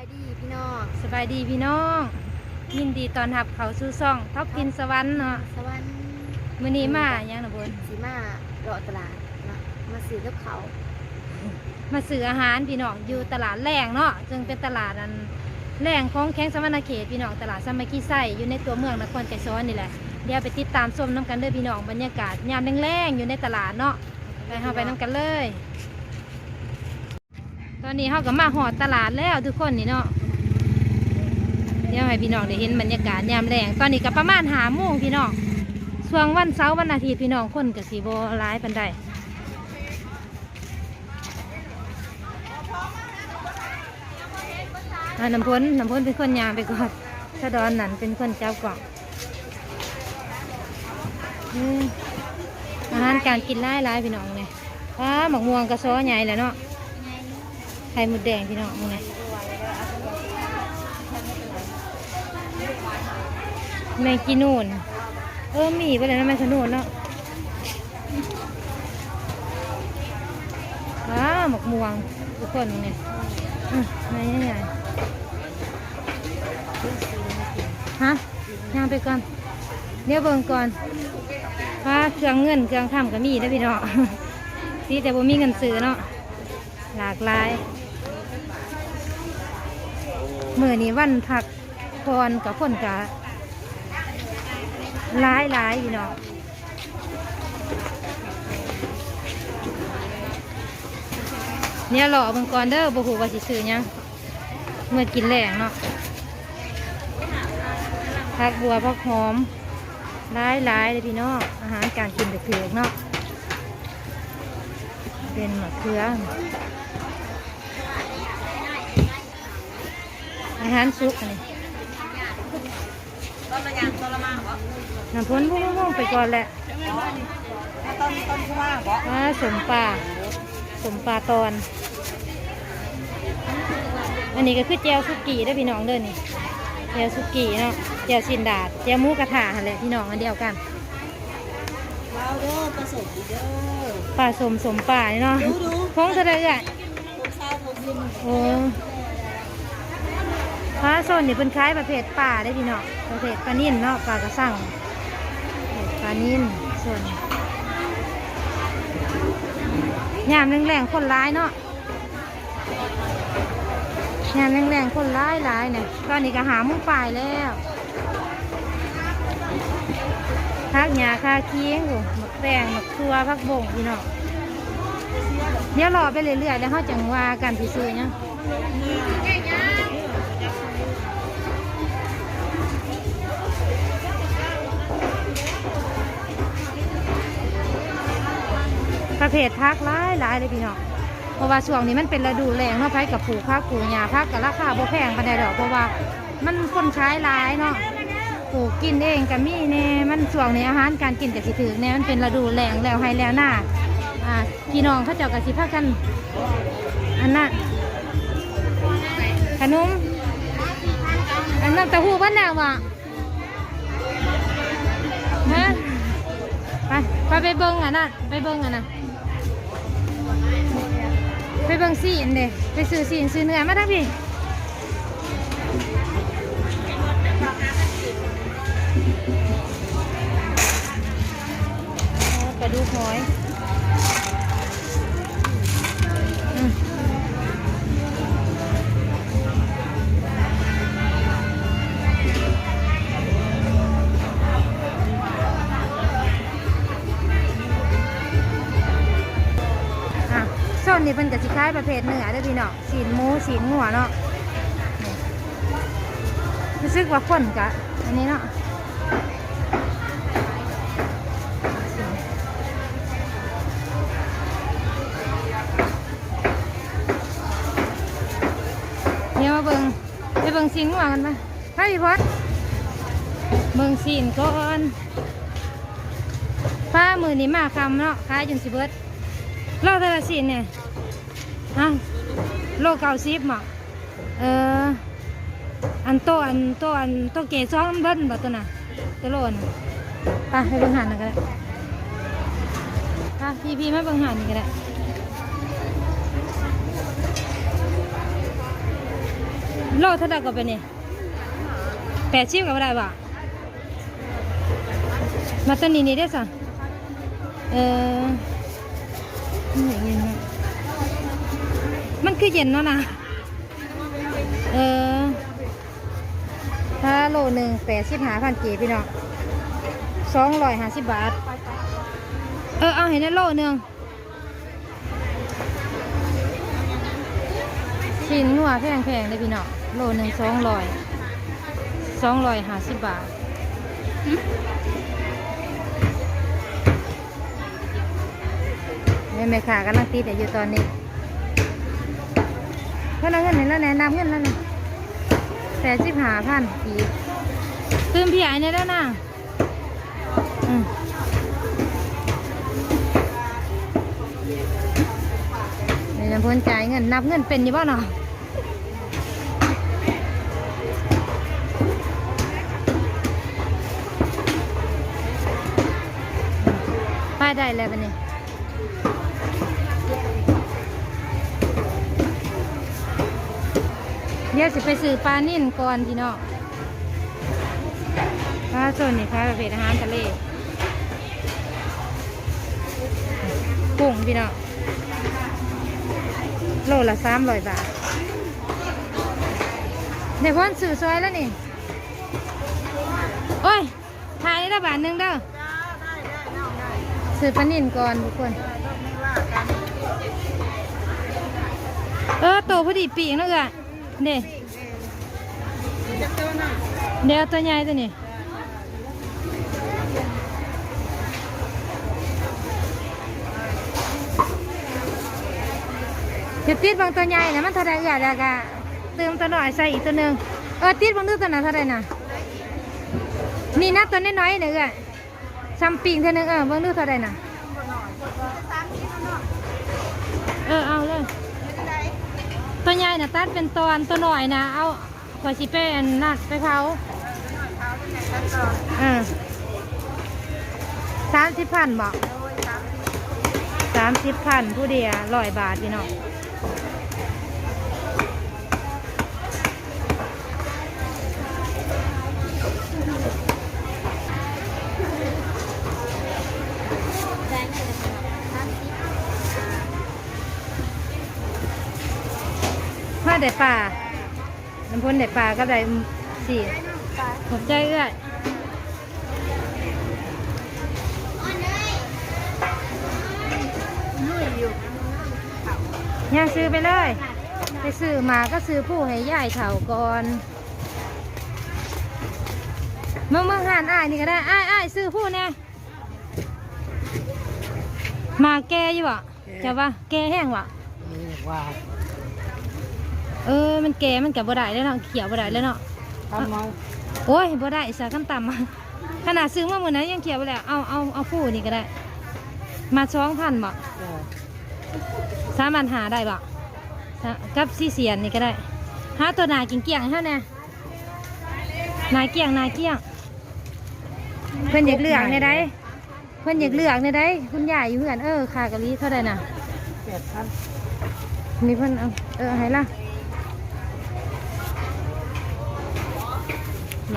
ายดีพี่น้องสบายดีพี่น้อง ยินดีตอนรับเขาสู่ซ่องท็อปกินสวรรค์เนาะสวรรค์มื้อนี้มาหยังนะบนสีมาเลาะตลาดเนาะมาซื้อกับเขาวมาซื้ออาหารพี่น้องอยู่ตลาดแรงเนาะจึงเป็นตลาดอันแรงของแข้งสมณเขตพี่น้องตลาดสามัคคีไส้อยู่ในตัวเมืองนครไกรซ้อนนี่แหละเดี๋ยวไปติดตามชมน้ำกันเด้อพี่น้องบรรยากาศยามแรงๆอยู่ในตลาดเนาะไปเฮาไปน้ำกันเลยต อนนี้เฮาก็มาหอดตลาดแล้วทุกคนนี่เนาะเดี๋ยวให้พี่น้องได้เห็นบรรยากาศยามแรงตอนนี้ก็ประมาณหาโมงพี่น้องช่วงวันเสาร์วันอาทิตย์พี่น้องคนก็สีโบร้ายปันใดอ่าน้ำพ้นน้ำพ้นเป็นคนยามไปก่อนถ้าดอนนั่นเป็นคนเจ้ากล่องอาหารการกินไล่ไล่พี่น้องเนี่ยว้าหมกม่วงกระซ้อใหญ่แล้วเนาะ ไข่หมดแดงพี่น้องมึงไงแมงกีนูนเออมีไปเลยนะแมงขนูนเนาะว้าหมกม่วงทุกคนมึงเนี่ยอืมไม่ใหญ่ฮะย่างไปก่อนเดี๋ยวเบิ่งก่อนว่าเครื่องเงินเครื่องทำก็มีนะพี่เนาะที่แต่บ่มีเงินซื้อเนาะหลากหลาย มือนี้วันพักพรกับคนกะหลายหลายพี่เนาะเนี่ยหล่อเบิ่งก่อนเด้อบ่ฮู้ว่าสิซื้อยังเมื่อกินแรงเนาะผักบัวผักหอมหลายหลายเลยพี่น้องอาหารการกินเด็กๆเนาะเป็นมะเขือ อาหารสุกอันนี้ต้นละยางต้นละมากบ่น้ำพ้นพุ่งๆไปก่อนแหละต้นต้นผู้มากบ่อ่าสมปลาสมปลาตอน อันนี้ก็คือแจวสุกี้ได้อพี่น้องเด้อนี่แจวสุกี้เนาะแจวสินดาดแจวหมูกระทะหั่นแหละพี่น้องอันเดียวกันว้าวเด้อผสมดีเด้อปลาสมสมปลานี่เนาะดูดูพงเท่าไรอะทุกเช้าทุกเย็นโอ้ ปลาโซนนี่เป็นคล้ายประเภทปลาได้พี่เน้องประเภทปลานิ่นเนาะปลากระสังปลานิ่นส่วนยามแรงๆคนร้ายเนาะยามแรงๆคนร้ายร้ายเนี่ยตอนนี้ก็หามุ้งปลายแล้วพักหญ้าคาเคียงอยู่หมักแตงหมักทัวพักบ่งพี่เน้องเดี๋ยวรอไปเรื่อยๆแล้วเขาจังว่ากันสิซื้อเนี่ย ประเภทพักหลายหลายเลยพี่น้องเพราะว่าช่วงนี้มันเป็นฤดูแรงเนาะไผกับปลูกพักปลูกหญ้าพักกับราคาบ่แพงปานใดดอกเพราะว่ามันคนใช้หลายเนาะปลูกกินเองก็มีแน่มันช่วงนี้อาหารการกินก็สิถือแน่มันเป็นฤดูแรงแล้วให้แล้วหน้าอ่าพี่น้องเขาเจ้าก็สิพากันอันนั้นขนมอันนั้นตะหูบ้านแนวอะฮะไปไปไปเบิ้งอันนั้นไปเบิ้งอันนั้น ไปเบิ่งซีนเด้ไปซื้อซีนซื้อเนื้อมาทั้งพี่โอ้กระดูกหอย นี้เป็นกะสิคล้ายประเภทเนื้อเด้อพี่เนาะสีนหมูสีนหัวเนาะนี่รู้สึกว่าคนกะอันนี้เนาะเดี๋ยมาเบิงไปเบิงสีนหัวกันไปไปพี่พอดเบิงสีนก่อนฟ้ามือนี้มาคำเนาะขายจนสิเบิดโลเท่าไหรสิเนี่ย ฮะโลเก้าสิบหมอเอออันโตอันโตอันโตเกซ้อมเบิ้ลบ่ตัวน่ะตัวโลน่ะไปไปเบิ่งหันก็ได้ไปพี่พี่ไมาเบิ่งหันก็ได้โลเท่าไหร่ก็เป็นนี่แปดชิบก็ได้บ่ะมาตัวนี้นี่ได้สั่เออนี่ย็นเนาะ มันคือเย็นเนาะนะเออถ้าโลหนึ่งแปดสิบห้าพันกีพี่น้องสองร้อยห้าสิบบาท เออเอาเห็นได้โลหนึ่งชิ้นหัวแพงๆเลยพี่น้องโลหนึ่งสองร้อยสองร้อยห้าสิบบาทแม่แม่ขากำลังตีแต่อยู่ตอนนี้ เพื่อนเอาเงินเห็นแล้วแนะนำเงินแล้วนะแปดสิบห้าพันกีตื่มพี่ใหญ่เนี่ยแล้วนะอืมในน้ำพ้นจ่ายเงินนับเงินเป็นยู่บ้านเนาะป้ายได้แล้วบันนี้เดี๋ยวสิไปซื้อปลานิ่นก่อนพี่น้องปลาส่วนนี่ค่ะประเภทอาหารทะเลกุ้งพี่น้องโลละสามร้อยบาทเดี๋ยวพ่นสื่อซอยแล้วนี่ โอ้ยถ่ายได้ละบาทหนึ่งเด้อสื่อปลานินก่อนทุกคน เออโตพอดีปีกนะเอือ เด้เดี๋ยวตัวใหญ่ตัวนี้จะติดบางตัวใหญ่นะมันเท่าไรเอือแล้วก็เติมตัวหน่อยใส่อีก ตัวหนึ่งเออติดบางตัวตัวนั้นเท่าไรนตัวอันตัวเท่าไรนะเอาหัวใหญ่นะตัดเป็นตอนตัวหน่อยนะเอาขอชิเป้นนักไปเผาสามสิบพันบอกสามสิบพันผู้เดียวร้อยบาทพี่น้อง ได้ป่าน้ำพ้นได้ป่าก็ได้สี่ขอบใจเอื้อยย่างซื้อไปเลย ไปซื้อมาก็ซื้อผู้ให้ย่ายเถ่าก่อนเมื่อเมื่อหานอ้ายนี่ก็ได้อ้ายอ้ายซื้อผู้เนี่ยมาแกอยู่บ่จะว่าแกแห้งบ่ว่า เออ มันแก่มันกับบ่ได้แล้วเนาะเขียวบ่ได้แล้วเนาะทำเมาโอ้ยบ่ได้สาขั้นต่ำอะขนาดซื้อมาเหมือนนั้นยังเขียวบ่แล้วเอาเอาเอาผู้นี่ก็ได้ มาสองพันบ่สามพันหาได้บ่สะกับสี่เสียนนี่ก็ได้หาตัวหนากินเกี่ยงเท่านี้นาเกี่ยงนาเกี่ยง เพิ่นอยากเลือกในได้เพิ่นอยากเลือกในได้คุณยายอยู่เพื่อนเออค่ากะลีเท่าไดน่ะเจ็ดพันมีเพิ่นเอาเออให้ละ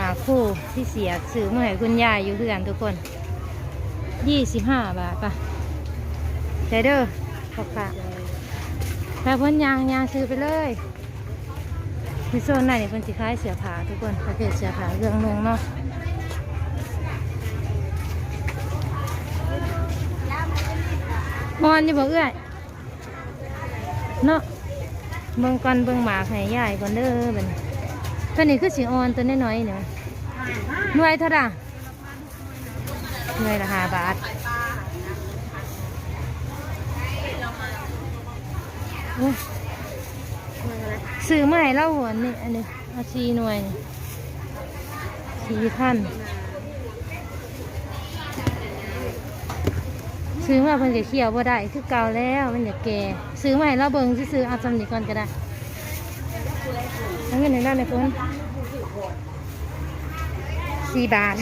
มาคู่ที่เสียซื้อมาให้คุณยายอยู่เพื่อนทุกคนยี่สิบห้าบาทปะใช่เด้อขอบค่ะแต่พิ่นยางยางซื้อไปเลยที่โซนไหนนี่เพิ่นสิขายเสื้อผ้าทุกคนประเภทเสื้อผ้าเรื่องนุ่งเนาะมอนนี่บอกเอื้อยเนาะเบิ่งก่อนเบิ่งหมากให้ยายก่อนเด้อบัดนี้ ตัวนี้คือสิอ่อนตัวน้อยๆเนี่ยหน่วยเท่าไหร่หน่วยละห้าบาทโอ้ยซื้อมาให้เราหัวนี่อันนี้เอาชีหน่วยนี่สี่พันซื้อมาเพิ่นจะเขียวบ่ได้คือเก่าแล้วมันจะแก่ซื้อมาให้เราเบิ่งซื้อๆเอาจำนี้ก่อนก็ได้ เอาเงินในร้านในคนสี่บาท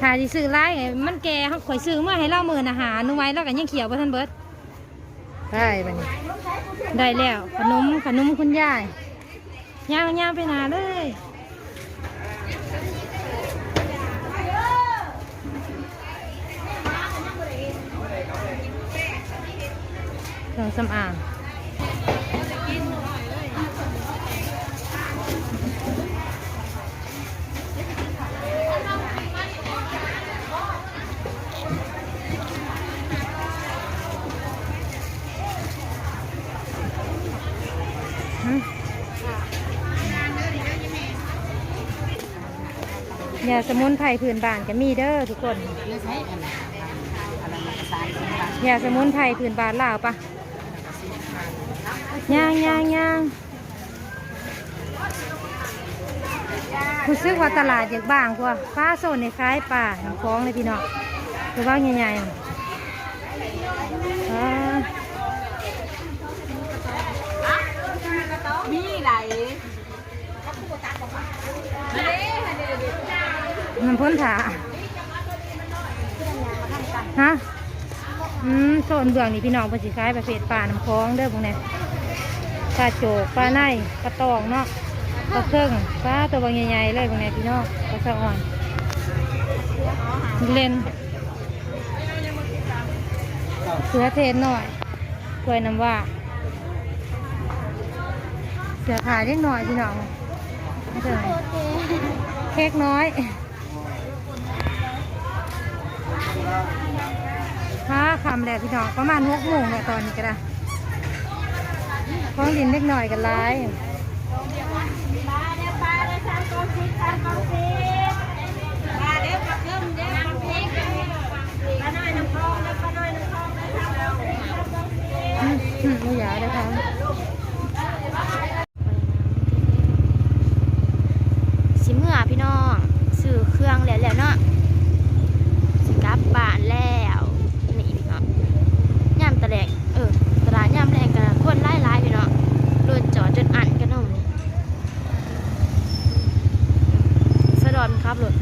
ถ้าที่ซื้อไล่มันแก่เขาข่อยซื้อมาให้เราหมื่นอาหารนุ่ไว้แล้วก็ยังเขียวบ่ทันเบิดได้บัดนี้ ได้แล้วขนมขนมคุณยายย่างย่างไปหนาเลยเครื่องสำอาง ยาสมุนไพรพื้นบ้านก็มีเด้อทุกคนไม่ใช่อะไรอะไรมันกระสานกันบ้างยาสมุนไพรพื้นบ้านลาวปะย่างย่างย่างรู้สึกว่าตลาดอยากบางกว่าฟ้าโซนในคล้ายป่าน้ำคลองเลยพี่น้องคือว่าใหญ่ๆอ่ามีไหล น้ำพ่นถาฮะอืมโซนเบื้องนี่พี่น้องเพิ่นสิขายประเภทปลาน้ำคลองเด้อพวกนี้ปลาโจกปลาในปลาตองเนาะปลาเครื่องปลาตัวบางใหญ่ๆเลยพวกนี้พี่น้องปลาสะอ่อนเล่นเสือเทศหน่อยกล้วยน้ำว่าเสือขายเล็กหน่อยพี่น้องเท่าไหร่เค้กน้อย ค้าคำแหละพี่น้องประมาณหกโมงเนี่ยตอนนี้ก็ได้ของดินเล็กหน่อยกันไลายปลาเนี่ยปลาเลยสามกองสิบสามกองสิบปลาเด็กปลาเพิ่มเด็กปลาพริกปลาน้อยน้ำพองเด็กปลาน้อยน้ำพองเด็กสามกองสิบสามกองสิบ อืมอืมไม่อยากเลยครับ สิเมื่อพี่น้องซื้อเครื่องแล้วแล้วเนาะสิกลับบ้านแล้วนี่พี่น้องย่ามตะแลงเออตลาดย่ามแรงกันคนไล่ไล่พี่น้องรถจอดจนอันกันเนาะนี่สะดอนครับรถ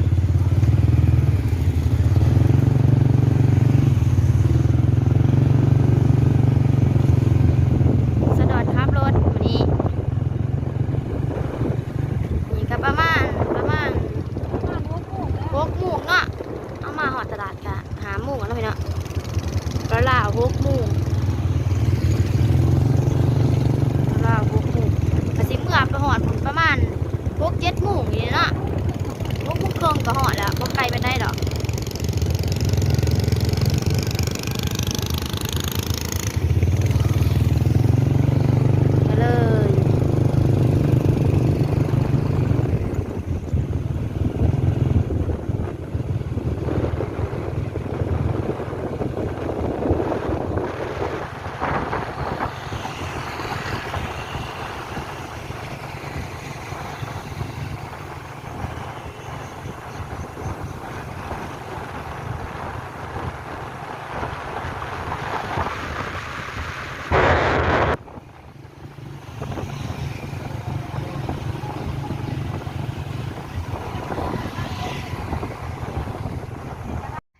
สะดอนครับรถวันนี้ นี่ก็ประมาณประมาณหกโมงเนาะเอามาหอดตลาดกะหาโมงแล้วพี่เนาะแลาหกโมงแล้วลาหกโมงอาสิเมื่อไปหอดผลประมาณหกเจ็ดโมงนี่เนาะหกโมงครึ่งก็หอดแล้วบ่ไกลไปได้ดอกไปเลย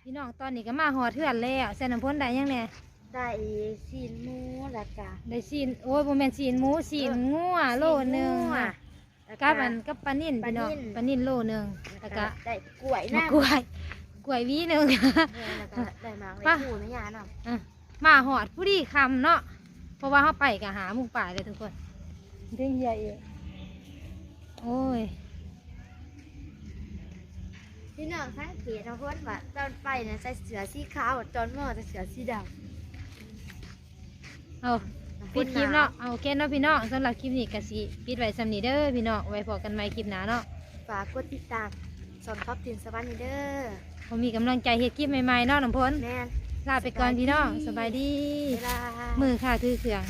พี่น้อง ตอนนี้ก็มาหอดเทือนแล้วแซนน้ำพ่นได้ยังเนี่ยได้ซีนหมูแล้วก็ได้ซีนโอ้ยโมเมนซีนหมูซีนงัวโลหนึ่งซีงัวน่ะแล้วกับอันกับปลานิ่นปลาพี่น้องนิ่นปลานิ่นโลหนึ่งแล้วก็ได้กล้วยมะน้ำกล้วยกล้วยหวีหนึ่งเออแล้วก็ได้มาเลยป่ะคู่นะยาเนาะอะมาหอดผู้ดีคำเนาะเพราะว่าเขาไปกับหาหมุงป่าเลยทุกคนเด้งใหญ่อีกโอ้ย พี่น้องสังเกตนะเพื่อนว่าตอนไปเนี่ยใส่เสื้อสีขาวตอนมาใส่เสื้อสีดเอาำปิดคลิปเนาะเอาโอเคเนาะพี่น้องสำหรับคลิปนี้ก็สิปิดไว้สำนีเด้อพี่น้องไว้พอกันใหม่คลิปหน้าเนาะฝากกดติดตามสอนท็อปตินสวรรค์นี่เด้อผมมีกำลังใจเฮ็ดคลิปใหม่ๆเนาะน้ำพ้นแม่นลาไปก่อนพี่น้องสบายดี เวลามือค่ะถือเครื่อง